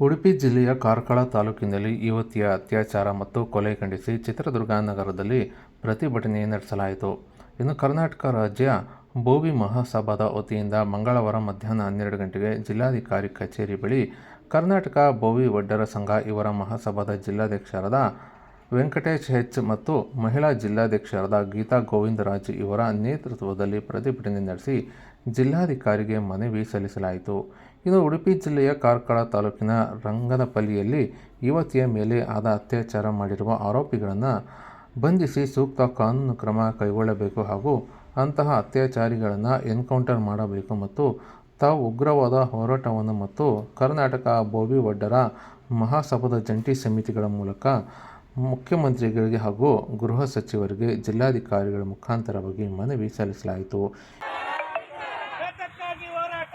ಉಡುಪಿ ಜಿಲ್ಲೆಯ ಕಾರ್ಕಳ ತಾಲೂಕಿನಲ್ಲಿ ಯುವತಿಯ ಅತ್ಯಾಚಾರ ಮತ್ತು ಕೊಲೆ ಖಂಡಿಸಿ ಚಿತ್ರದುರ್ಗ ನಗರದಲ್ಲಿ ಪ್ರತಿಭಟನೆ ನಡೆಸಲಾಯಿತು. ಇನ್ನು ಕರ್ನಾಟಕ ರಾಜ್ಯ ಬೋವಿ ಮಹಾಸಭಾದ ವತಿಯಿಂದ ಮಂಗಳವಾರ ಮಧ್ಯಾಹ್ನ ಹನ್ನೆರಡು ಗಂಟೆಗೆ ಜಿಲ್ಲಾಧಿಕಾರಿ ಕಚೇರಿ ಬಳಿ ಕರ್ನಾಟಕ ಬೋವಿ ಒಡ್ಡರ ಸಂಘ ಇವರ ಮಹಾಸಭಾದ ಜಿಲ್ಲಾಧ್ಯಕ್ಷರಾದ ವೆಂಕಟೇಶ್ ಹೆಚ್ ಮತ್ತು ಮಹಿಳಾ ಜಿಲ್ಲಾಧ್ಯಕ್ಷರಾದ ಗೀತಾ ಗೋವಿಂದರಾಜ್ ಇವರ ನೇತೃತ್ವದಲ್ಲಿ ಪ್ರತಿಭಟನೆ ನಡೆಸಿ ಜಿಲ್ಲಾಧಿಕಾರಿಗೆ ಮನವಿ ಸಲ್ಲಿಸಲಾಯಿತು. ಇನ್ನು ಉಡುಪಿ ಜಿಲ್ಲೆಯ ಕಾರ್ಕಳ ತಾಲೂಕಿನ ರಂಗನಪಲ್ಲಿಯಲ್ಲಿ ಯುವತಿಯ ಮೇಲೆ ಆದ ಅತ್ಯಾಚಾರ ಮಾಡಿರುವ ಆರೋಪಿಗಳನ್ನು ಬಂಧಿಸಿ ಸೂಕ್ತ ಕಾನೂನು ಕ್ರಮ ಕೈಗೊಳ್ಳಬೇಕು ಹಾಗೂ ಅಂತಹ ಅತ್ಯಾಚಾರಿಗಳನ್ನು ಎನ್ಕೌಂಟರ್ ಮಾಡಬೇಕು ಮತ್ತು ತಾವು ಉಗ್ರವಾದ ಹೋರಾಟವನ್ನು ಮತ್ತು ಕರ್ನಾಟಕ ಬೋವಿ ಒಡ್ಡರ ಮಹಾಸಭಾದ ಜಂಟಿ ಸಮಿತಿಗಳ ಮೂಲಕ ಮುಖ್ಯಮಂತ್ರಿಗಳಿಗೆ ಹಾಗೂ ಗೃಹ ಸಚಿವರಿಗೆ ಜಿಲ್ಲಾಧಿಕಾರಿಗಳ ಮುಖಾಂತರವಾಗಿ ಮನವಿ ಸಲ್ಲಿಸಲಾಯಿತು. ಹೋರಾಟ!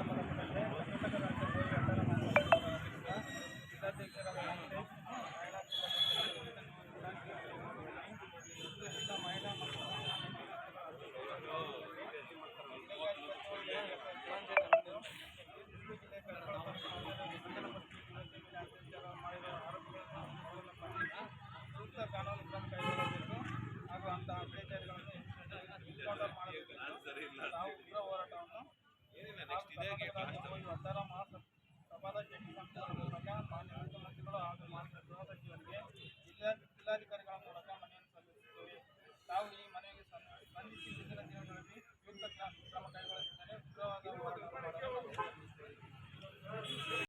ಸಮಾಜಕ್ಕೆ ಸಂಪೂರ್ಣ ಮಾನ್ಯ ಮುಖ್ಯಮಂತ್ರಿಗಳು ಹಾಗೂ ಮಾನ್ಯ